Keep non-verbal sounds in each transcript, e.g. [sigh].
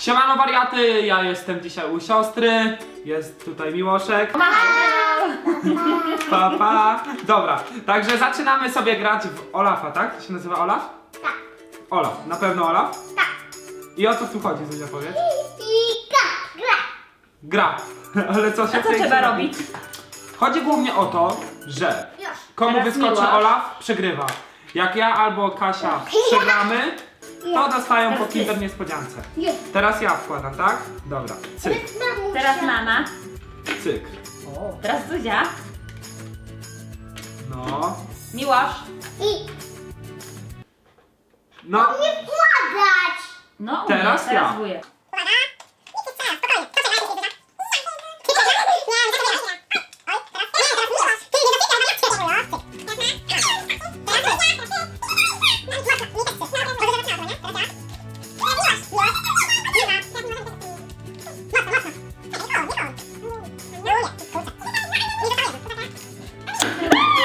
Siemano wariaty, ja jestem dzisiaj u siostry, jest tutaj Miłoszek. Pa, pa. Dobra, także zaczynamy sobie grać w Olafa, tak? To się nazywa Olaf? Tak. Olaf, na pewno Olaf? Tak. I o co tu chodzi, Zuzia powiedz? I gra, gra. Gra. [laughs] Ale co się A co trzeba robić? Chodzi głównie o to, że Już. komu Teraz wyskoczy Miłosz. Olaf, przegrywa. Jak ja albo Kasia przegramy, to dostają po Teraz kinder niespodziance. Już. Teraz ja wkładam, tak? Dobra, cyk, Mamusia. Teraz mama. cyk. O, teraz Zuzia. No, Miłosz. I no, nie. No, Teraz ja. wujek.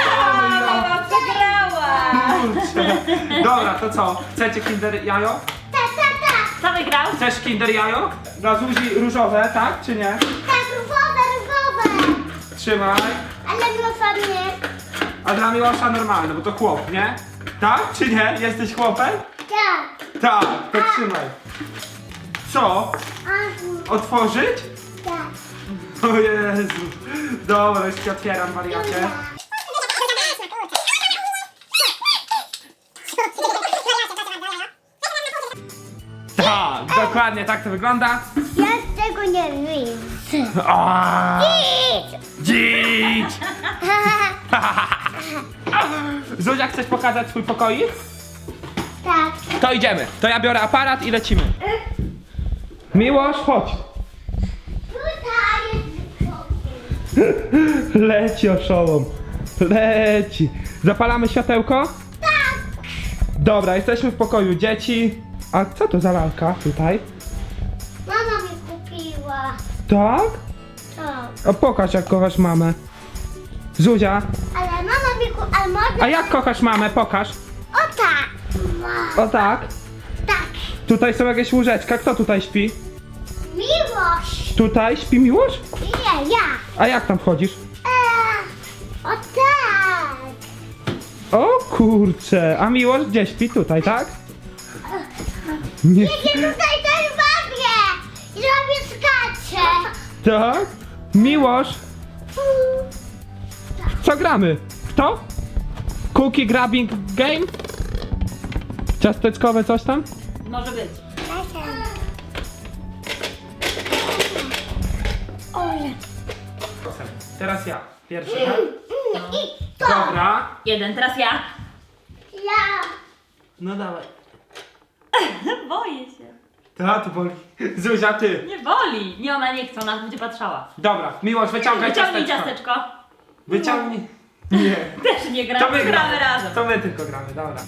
A, mama przegrała! kurczę. Dobra, to co? Chcecie kinder jajo? Kto wygrał? Chcesz kinder jajo? Dla Zuzi różowe, tak czy nie? Tak, różowe, różowe. Trzymaj. Ale proszę mnie. A dla Miłosza normalne, bo to chłop, nie? Tak czy nie? Jesteś chłopem? Tak. Tak, to trzymaj. Co? Otworzyć? tak. O Jezu. Dobra, już ci otwieram wariacie. Tak, dokładnie tak to wygląda. Ja tego nie widzę. O! [laughs] Zuzia, chcesz pokazać swój pokoik? Tak. To idziemy. To ja biorę aparat i lecimy. Miłosz, chodź. Tutaj jest Leci oszołom. Leci. Zapalamy światełko? Tak. Dobra, jesteśmy w pokoju dzieci. A co to za lalka tutaj? Mama mi kupiła. Tak? Tak. A pokaż jak kochasz mamę. Zuzia, Ale mama mi kupiła. Ale mogę... a jak kochasz mamę? Pokaż. O tak. Ma. O tak. Tak. Tutaj są jakieś łóżeczka. Kto tutaj śpi? Miłość. Tutaj śpi Miłosz? Nie, ja. A jak tam wchodzisz? Eee, o tak. O kurcze, a Miłosz gdzie śpi? Tutaj, tak? Nie. Jedzie tutaj też bawię. I robię skacze. Tak? Miłosz, co gramy? Kto? Cookie grabbing game? Ciasteczkowe coś tam? Może być. Ole. Teraz ja. Pierwszy, tak? I to. Dobra. Jeden, teraz ja. Ja. No dawaj. [laughs] Boję się. Ta, to boli. Zuzia, ty. Nie boli. Nie, ona nie chce, ona będzie patrzała. Dobra, Miłosz, wyciągaj Wyciągnij ciasteczko. ciasteczko. Wyciągnij. Nie. [laughs] Też nie gra, To my gramy gramy. razem. To my tylko gramy, dobra.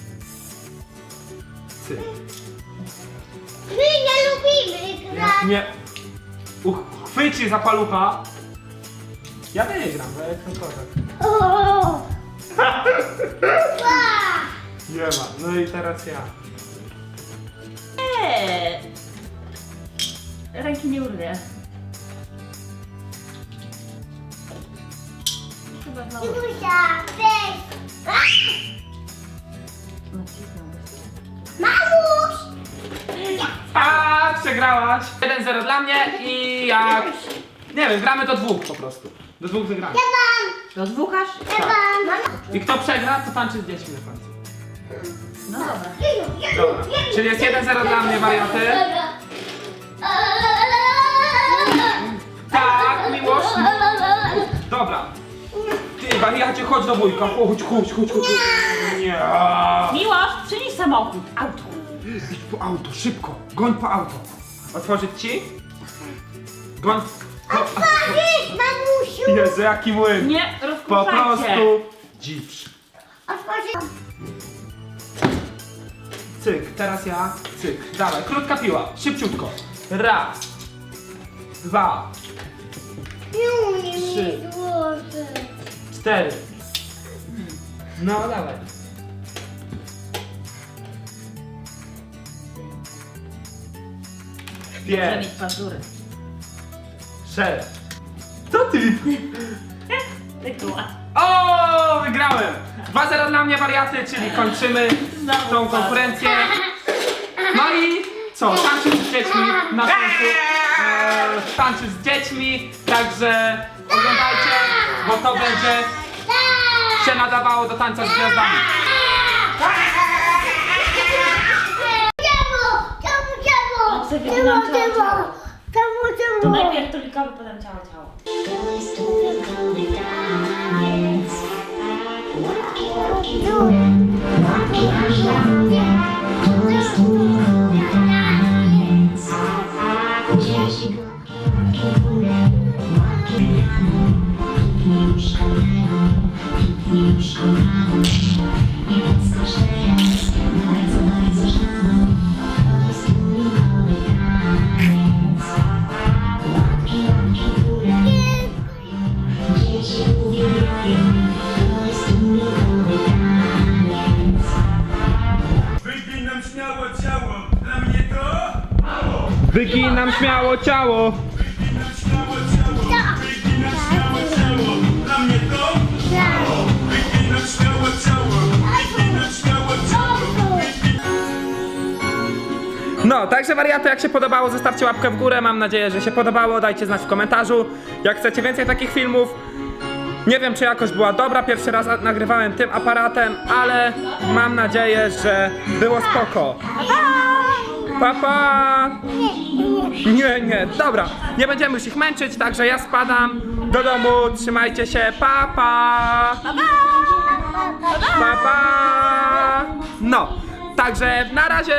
Ty. My nie lubimy grać. Nie. Uchwyci za palucha. Ja nie gram, ale jestem kozak. O. [laughs] Nie ma. No i teraz ja. Eee. Ręki nie urwie. Chyba znowu Zuzia, weź. nacisnąłbyś. Mamuś. A, przegrałaś. 1-0 dla mnie i jak... Nie wiem, gramy do dwóch po prostu. Do dwóch wygramy. Ja mam. Rozwuchasz? Ja mam. I kto przegra, to tańczy z dziećmi na końcu. No dobra. Czyli jest 1-0 dla mnie, wariaty. Tak, miłość. Dobra. Ty, wariacie, chodź do wujka. Chodź, chodź, chodź, chodź. Nie. Miłosz, przynieś samochód, auto. Idź po auto, szybko. Goń po auto. Otworzyć ci? Goń. Po... Otworzyć, mamusiu. Jezu, jaki młyn. Nie Po prostu dzicz. Otworzyć. Cyk, teraz ja. Cyk. Dawaj, krótka piła. Szybciutko. Raz. Dwa. Nie umiem Trzy. mieć włosy. Cztery. No, dawaj. Muszę Pięć. mieć pazury. Sześć. Co ty? Tykuła. O, wygrałem! 2-0 dla mnie wariaty, czyli kończymy Znowu tą konkurencję. No i co? Tańczyć z dziećmi na końcu. E, tańczyć z dziećmi, także oglądajcie, bo to będzie się nadawało do tańca z gwiazdami. Czemu? Czemu? Czemu? On sobie Czemu? wygnał ciało, Czemu? ciało. Czemu? To Czemu? najpierw tulikowy, potem ciało, ciało. Wyginam wyginam śmiało ciało, No, także wariaty, jak się podobało, zostawcie łapkę w górę. Mam nadzieję, że się podobało. Dajcie znać w komentarzu, jak chcecie więcej takich filmów. Nie wiem, czy jakość była dobra. Pierwszy raz nagrywałem tym aparatem, ale mam nadzieję, że było spoko. Pa, pa! Nie, nie, dobra. Nie będziemy już ich męczyć, także ja spadam do domu. Trzymajcie się. Pa, pa! Pa, pa! No, także na razie!